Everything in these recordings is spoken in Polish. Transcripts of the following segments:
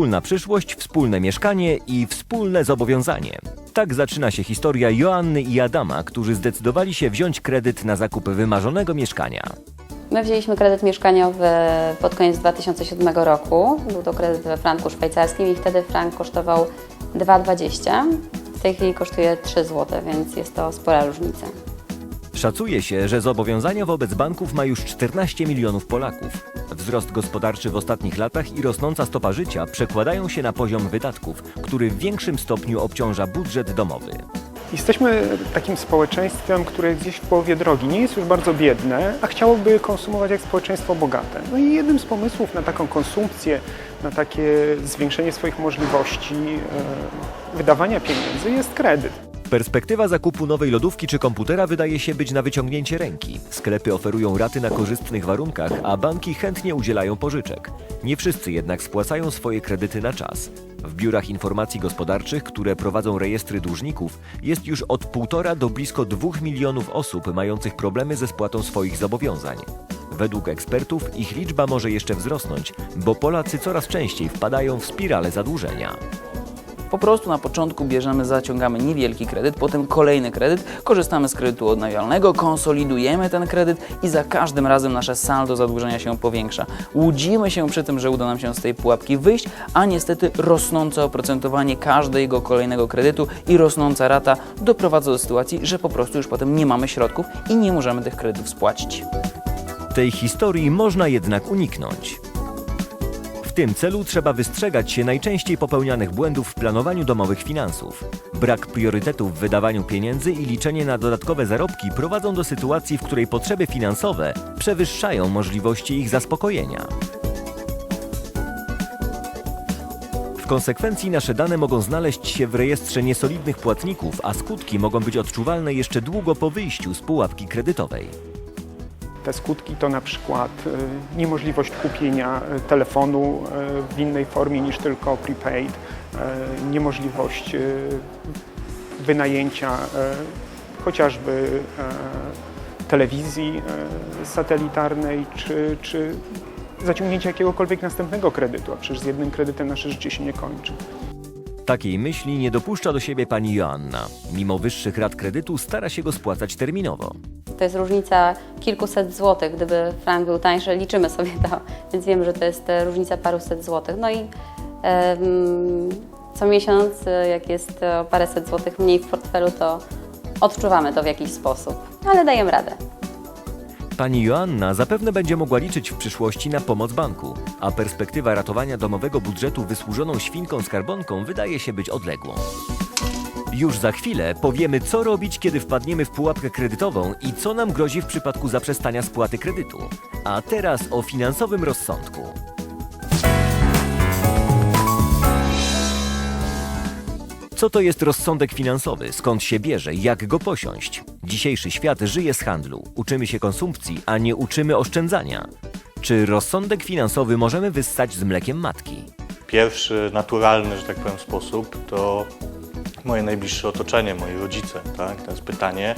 Wspólna przyszłość, wspólne mieszkanie i wspólne zobowiązanie. Tak zaczyna się historia Joanny i Adama, którzy zdecydowali się wziąć kredyt na zakup wymarzonego mieszkania. My wzięliśmy kredyt mieszkaniowy pod koniec 2007 roku. Był to kredyt we franku szwajcarskim i wtedy frank kosztował 2,20. W tej chwili kosztuje 3 zł, więc jest to spora różnica. Szacuje się, że zobowiązania wobec banków ma już 14 milionów Polaków. Wzrost gospodarczy w ostatnich latach i rosnąca stopa życia przekładają się na poziom wydatków, który w większym stopniu obciąża budżet domowy. Jesteśmy takim społeczeństwem, które jest gdzieś w połowie drogi. Nie jest już bardzo biedne, a chciałoby konsumować jak społeczeństwo bogate. No i jednym z pomysłów na taką konsumpcję, na takie zwiększenie swoich możliwości e, wydawania pieniędzy jest kredyt. Perspektywa zakupu nowej lodówki czy komputera wydaje się być na wyciągnięcie ręki. Sklepy oferują raty na korzystnych warunkach, a banki chętnie udzielają pożyczek. Nie wszyscy jednak spłacają swoje kredyty na czas. W biurach informacji gospodarczych, które prowadzą rejestry dłużników, jest już od 1,5 do blisko 2 milionów osób mających problemy ze spłatą swoich zobowiązań. Według ekspertów ich liczba może jeszcze wzrosnąć, bo Polacy coraz częściej wpadają w spiralę zadłużenia. Po prostu na początku bierzemy, zaciągamy niewielki kredyt, potem kolejny kredyt, korzystamy z kredytu odnawialnego, konsolidujemy ten kredyt i za każdym razem nasze saldo zadłużenia się powiększa. Łudzimy się przy tym, że uda nam się z tej pułapki wyjść, a niestety rosnące oprocentowanie każdego kolejnego kredytu i rosnąca rata doprowadza do sytuacji, że po prostu już potem nie mamy środków i nie możemy tych kredytów spłacić. Tej historii można jednak uniknąć. W tym celu trzeba wystrzegać się najczęściej popełnianych błędów w planowaniu domowych finansów. Brak priorytetu w wydawaniu pieniędzy i liczenie na dodatkowe zarobki prowadzą do sytuacji, w której potrzeby finansowe przewyższają możliwości ich zaspokojenia. W konsekwencji nasze dane mogą znaleźć się w rejestrze niesolidnych płatników, a skutki mogą być odczuwalne jeszcze długo po wyjściu z pułapki kredytowej. Te skutki to na przykład e, niemożliwość kupienia e, telefonu e, w innej formie niż tylko prepaid, niemożliwość wynajęcia chociażby telewizji satelitarnej czy, czy zaciągnięcia jakiegokolwiek następnego kredytu, a przecież z jednym kredytem nasze życie się nie kończy. Takiej myśli nie dopuszcza do siebie pani Joanna. Mimo wyższych rat kredytu stara się go spłacać terminowo. To jest różnica kilkuset złotych. Gdyby frank był tańszy, liczymy sobie to, więc wiemy, że to jest e, różnica paruset złotych. No i co miesiąc, e, jak jest e, paręset złotych mniej w portfelu, to odczuwamy to w jakiś sposób, ale dajemy radę. Pani Joanna zapewne będzie mogła liczyć w przyszłości na pomoc banku, a perspektywa ratowania domowego budżetu wysłużoną świnką skarbonką wydaje się być odległą. Już za chwilę powiemy, co robić, kiedy wpadniemy w pułapkę kredytową i co nam grozi w przypadku zaprzestania spłaty kredytu. A teraz o finansowym rozsądku. Co to jest rozsądek finansowy? Skąd się bierze? Jak go posiąść? Dzisiejszy świat żyje z handlu. Uczymy się konsumpcji, a nie uczymy oszczędzania. Czy rozsądek finansowy możemy wyssać z mlekiem matki? Pierwszy, naturalny, że tak powiem, sposób to moje najbliższe otoczenie, moi rodzice. Tak? To jest pytanie,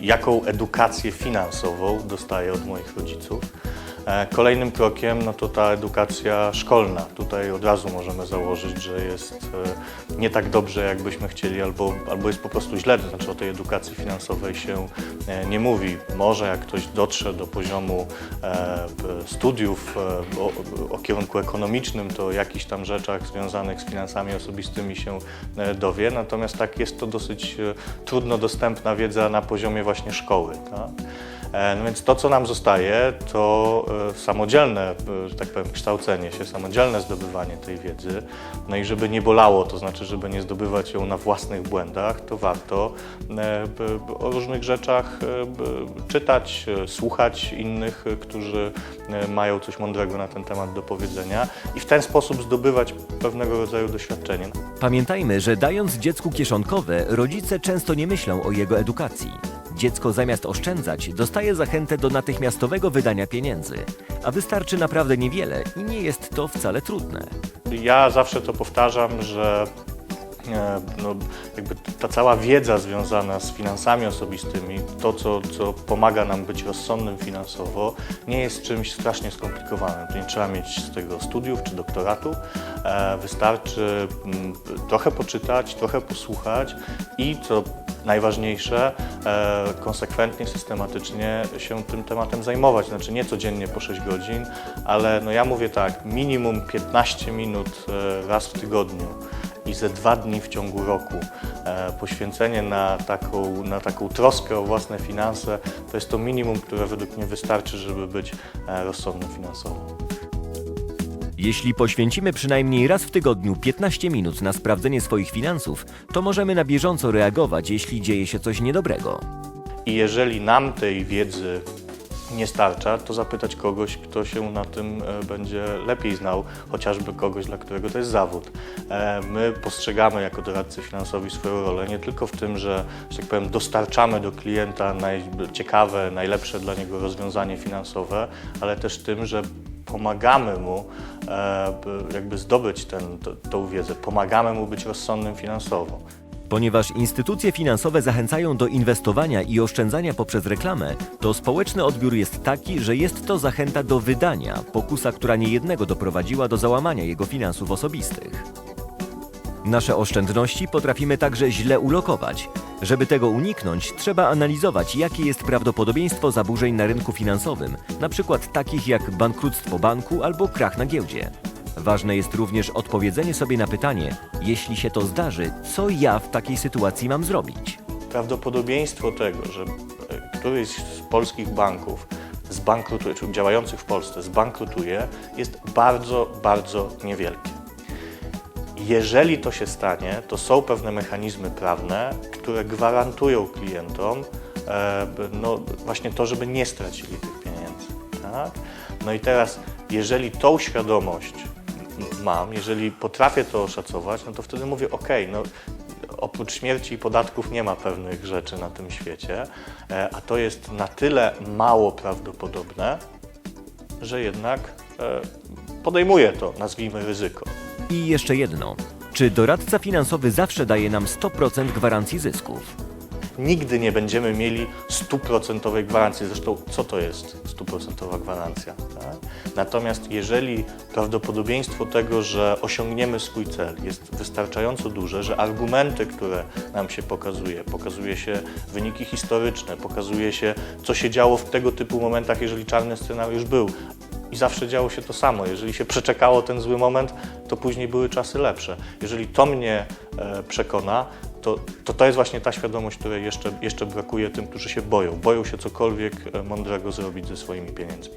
jaką edukację finansową dostaję od moich rodziców. E, Kolejnym krokiem no to ta edukacja szkolna. Tutaj od razu możemy założyć, że jest e, nie tak dobrze, jakbyśmy chcieli, albo, albo jest po prostu źle. To znaczy o tej edukacji finansowej się e, nie mówi. Może jak ktoś dotrze do poziomu studiów o, o kierunku ekonomicznym, to o jakichś tam rzeczach związanych z finansami osobistymi się dowie. Natomiast tak jest to dosyć trudno dostępna wiedza na poziomie właśnie szkoły. Tak? E, No więc to, co nam zostaje, to e, samodzielne, e, tak powiem, kształcenie się, samodzielne zdobywanie tej wiedzy. No i żeby nie bolało, to znaczy, żeby nie zdobywać ją na własnych błędach, to warto o różnych rzeczach czytać, słuchać innych, którzy mają coś mądrego na ten temat do powiedzenia i w ten sposób zdobywać pewnego rodzaju doświadczenie. Pamiętajmy, że dając dziecku kieszonkowe, rodzice często nie myślą o jego edukacji. Dziecko zamiast oszczędzać, dostaje zachętę do natychmiastowego wydania pieniędzy, a wystarczy naprawdę niewiele i nie jest to wcale trudne. Ja zawsze to powtarzam, że no, jakby ta cała wiedza związana z finansami osobistymi, to co, co pomaga nam być rozsądnym finansowo, nie jest czymś strasznie skomplikowanym. To nie trzeba mieć z tego studiów czy doktoratu. E, Wystarczy mm, trochę poczytać, trochę posłuchać i co najważniejsze, e, konsekwentnie, systematycznie się tym tematem zajmować. Znaczy nie codziennie po 6 godzin, ale no ja mówię tak, minimum 15 minut e, raz w tygodniu i ze dwa dni w ciągu roku. E, poświęcenie na taką, na taką troskę o własne finanse to jest to minimum, które według mnie wystarczy, żeby być e, rozsądnym finansowo. Jeśli poświęcimy przynajmniej raz w tygodniu 15 minut na sprawdzenie swoich finansów, to możemy na bieżąco reagować, jeśli dzieje się coś niedobrego. I jeżeli nam tej wiedzy nie starcza, to zapytać kogoś, kto się na tym e, będzie lepiej znał, chociażby kogoś, dla którego to jest zawód. E, My postrzegamy jako doradcy finansowi swoją rolę nie tylko w tym, że, że tak powiem, dostarczamy do klienta najciekawe, najlepsze dla niego rozwiązanie finansowe, ale też tym, że pomagamy mu e, by jakby zdobyć tą wiedzę, pomagamy mu być rozsądnym finansowo. Ponieważ instytucje finansowe zachęcają do inwestowania i oszczędzania poprzez reklamę, to społeczny odbiór jest taki, że jest to zachęta do wydania, pokusa, która niejednego doprowadziła do załamania jego finansów osobistych. Nasze oszczędności potrafimy także źle ulokować. Żeby tego uniknąć, trzeba analizować, jakie jest prawdopodobieństwo zaburzeń na rynku finansowym, np. takich jak bankructwo banku albo krach na giełdzie. Ważne jest również odpowiedzenie sobie na pytanie, jeśli się to zdarzy, co ja w takiej sytuacji mam zrobić? prawdopodobieństwo tego, że e, któryś z polskich banków zbankrutuje, czy działających w Polsce zbankrutuje, jest bardzo, bardzo niewielkie. Jeżeli to się stanie, to są pewne mechanizmy prawne, które gwarantują klientom e, no, właśnie to, żeby nie stracili tych pieniędzy. Tak? No i teraz, jeżeli tą świadomość mam, jeżeli potrafię to oszacować, no to wtedy mówię, ok, no oprócz śmierci i podatków nie ma pewnych rzeczy na tym świecie, e, a to jest na tyle mało prawdopodobne, że jednak e, podejmuję to, nazwijmy ryzyko. I jeszcze jedno. Czy doradca finansowy zawsze daje nam 100% gwarancji zysków? Nigdy nie będziemy mieli stuprocentowej gwarancji. Zresztą, co to jest stuprocentowa gwarancja? Tak? Natomiast jeżeli prawdopodobieństwo tego, że osiągniemy swój cel jest wystarczająco duże, że argumenty, które nam się pokazuje, pokazuje się wyniki historyczne, pokazuje się, co się działo w tego typu momentach, jeżeli czarny scenariusz był, i zawsze działo się to samo. Jeżeli się przeczekało ten zły moment, to później były czasy lepsze. Jeżeli to mnie e, przekona, to, to to jest właśnie ta świadomość, której jeszcze, jeszcze brakuje tym, którzy się boją. Boją się cokolwiek e, mądrego zrobić ze swoimi pieniędzmi.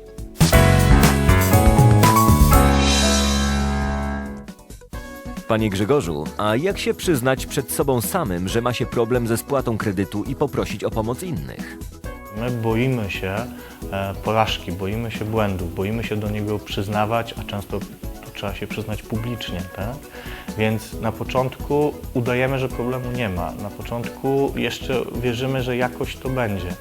Panie Grzegorzu, a jak się przyznać przed sobą samym, że ma się problem ze spłatą kredytu i poprosić o pomoc innych? My boimy się e, porażki, boimy się błędów, boimy się do niego przyznawać, a często to trzeba się przyznać publicznie, tak? Więc na początku udajemy, że problemu nie ma. Na początku jeszcze wierzymy, że jakoś to będzie.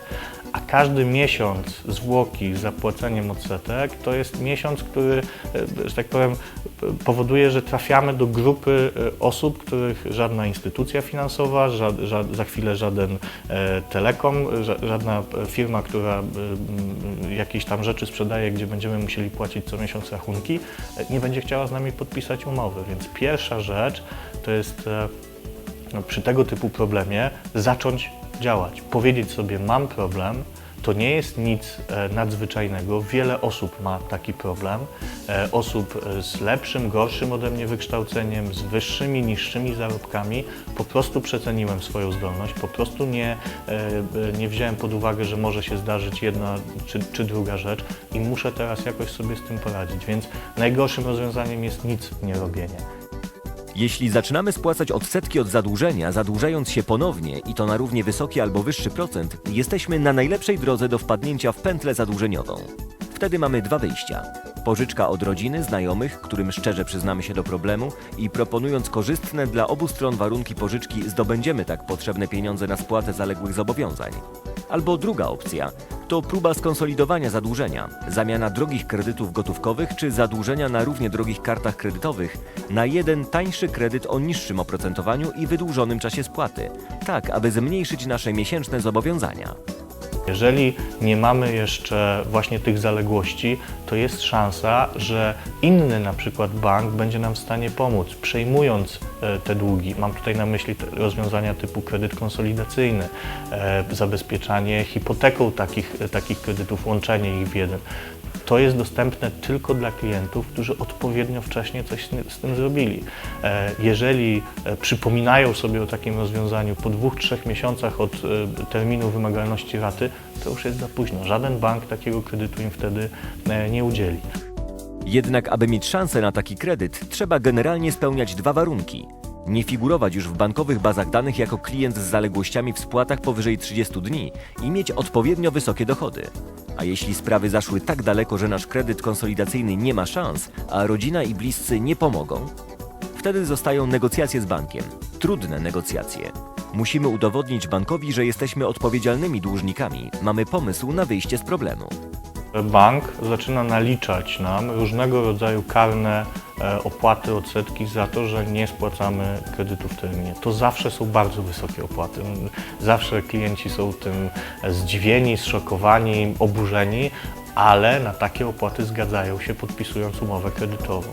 A każdy miesiąc zwłoki z zapłaceniem odsetek to jest miesiąc, który, e, że tak powiem, powoduje, że trafiamy do grupy e, osób, których żadna instytucja finansowa, ża, ża, za chwilę żaden e, telekom, ża, żadna firma, która jakieś tam rzeczy sprzedaje, gdzie będziemy musieli płacić co miesiąc rachunki, nie będzie chciała z nami podpisać umowy. Więc pierwsza rzecz to jest e, no, przy tego typu problemie zacząć działać. Powiedzieć sobie, mam problem, to nie jest nic e, nadzwyczajnego. Wiele osób ma taki problem. E, osób e, z lepszym, gorszym ode mnie wykształceniem, z wyższymi, niższymi zarobkami. Po prostu przeceniłem swoją zdolność, po prostu nie, nie wziąłem pod uwagę, że może się zdarzyć jedna czy, czy druga rzecz i muszę teraz jakoś sobie z tym poradzić. Więc najgorszym rozwiązaniem jest nic nie robienie. Jeśli zaczynamy spłacać odsetki od zadłużenia, zadłużając się ponownie i to na równie wysoki albo wyższy procent, jesteśmy na najlepszej drodze do wpadnięcia w pętlę zadłużeniową. Wtedy mamy dwa wyjścia. Pożyczka od rodziny, znajomych, którym szczerze przyznamy się do problemu i proponując korzystne dla obu stron warunki pożyczki zdobędziemy tak potrzebne pieniądze na spłatę zaległych zobowiązań. Albo druga opcja to próba skonsolidowania zadłużenia, zamiana drogich kredytów gotówkowych czy zadłużenia na równie drogich kartach kredytowych na jeden tańszy kredyt o niższym oprocentowaniu i wydłużonym czasie spłaty, tak aby zmniejszyć nasze miesięczne zobowiązania. Jeżeli nie mamy jeszcze właśnie tych zaległości, to jest szansa, że inny na przykład bank będzie nam w stanie pomóc, przejmując e, te długi. Mam tutaj na myśli rozwiązania typu kredyt konsolidacyjny, e, zabezpieczanie hipoteką takich, takich kredytów, łączenie ich w jeden. To jest dostępne tylko dla klientów, którzy odpowiednio wcześnie coś z tym- zrobili. E, Jeżeli e, przypominają sobie o takim rozwiązaniu po dwóch, trzech miesiącach od e, terminu wymagalności raty, to już jest za późno. Żaden bank takiego kredytu im wtedy nie udzieli. Jednak, aby mieć szansę na taki kredyt, trzeba generalnie spełniać dwa warunki. Nie figurować już w bankowych bazach danych jako klient z zaległościami w spłatach powyżej 30 dni i mieć odpowiednio wysokie dochody. A jeśli sprawy zaszły tak daleko, że nasz kredyt konsolidacyjny nie ma szans, a rodzina i bliscy nie pomogą, wtedy zostają negocjacje z bankiem. Trudne negocjacje. Musimy udowodnić bankowi, że jesteśmy odpowiedzialnymi dłużnikami, mamy pomysł na wyjście z problemu. Bank zaczyna naliczać nam różnego rodzaju karne e, opłaty, odsetki za to, że nie spłacamy kredytu w terminie. To zawsze są bardzo wysokie opłaty. Zawsze klienci są tym zdziwieni, zszokowani, oburzeni, ale na takie opłaty zgadzają się podpisując umowę kredytową.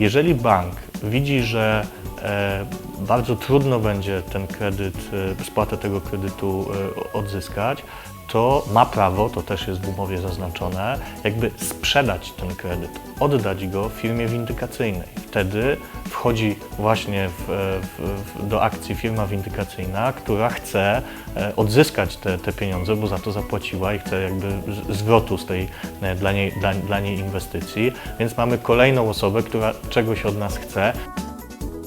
Jeżeli bank widzi, że e, bardzo trudno będzie ten kredyt, e, spłatę tego kredytu e, odzyskać, to ma prawo, to też jest w umowie zaznaczone, jakby sprzedać ten kredyt, oddać go firmie windykacyjnej. Wtedy wchodzi właśnie w, w, do akcji firma windykacyjna, która chce odzyskać te, te pieniądze, bo za to zapłaciła i chce jakby zwrotu z tej dla niej, dla, dla niej inwestycji. Więc mamy kolejną osobę, która czegoś od nas chce,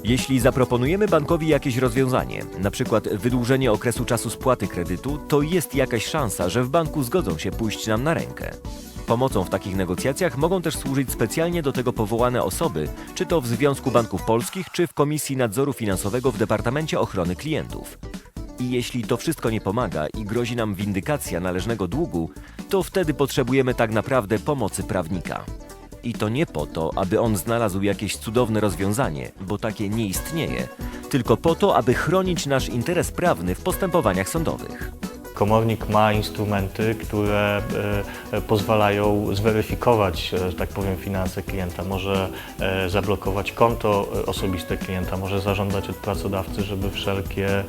Jeśli zaproponujemy bankowi jakieś rozwiązanie, na przykład wydłużenie okresu czasu spłaty kredytu, to jest jakaś szansa, że w banku zgodzą się pójść nam na rękę. Pomocą w takich negocjacjach mogą też służyć specjalnie do tego powołane osoby, czy to w Związku Banków Polskich, czy w Komisji Nadzoru Finansowego w Departamencie Ochrony Klientów. I jeśli to wszystko nie pomaga i grozi nam windykacja należnego długu, to wtedy potrzebujemy tak naprawdę pomocy prawnika. I to nie po to, aby on znalazł jakieś cudowne rozwiązanie, bo takie nie istnieje, tylko po to, aby chronić nasz interes prawny w postępowaniach sądowych. Komornik ma instrumenty, które e, e, pozwalają zweryfikować, e, że tak powiem, finanse klienta. Może e, zablokować konto e, osobiste klienta, może zażądać od pracodawcy, żeby wszelkie e,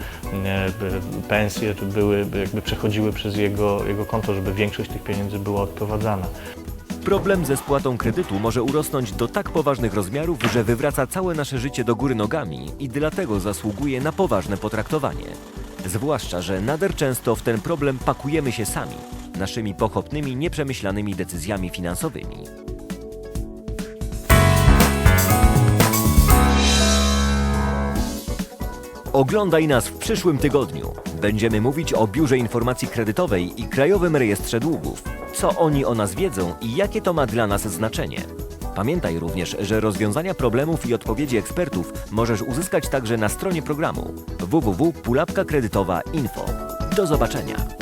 pensje były, jakby przechodziły przez jego, jego konto, żeby większość tych pieniędzy była odprowadzana. Problem ze spłatą kredytu może urosnąć do tak poważnych rozmiarów, że wywraca całe nasze życie do góry nogami i dlatego zasługuje na poważne potraktowanie. Zwłaszcza, że nader często w ten problem pakujemy się sami, naszymi pochopnymi, nieprzemyślanymi decyzjami finansowymi. Oglądaj nas w przyszłym tygodniu. Będziemy mówić o Biurze Informacji Kredytowej i Krajowym Rejestrze Długów. Co oni o nas wiedzą i jakie to ma dla nas znaczenie. Pamiętaj również, że rozwiązania problemów i odpowiedzi ekspertów możesz uzyskać także na stronie programu www.pulapkakredytowa.info. Do zobaczenia!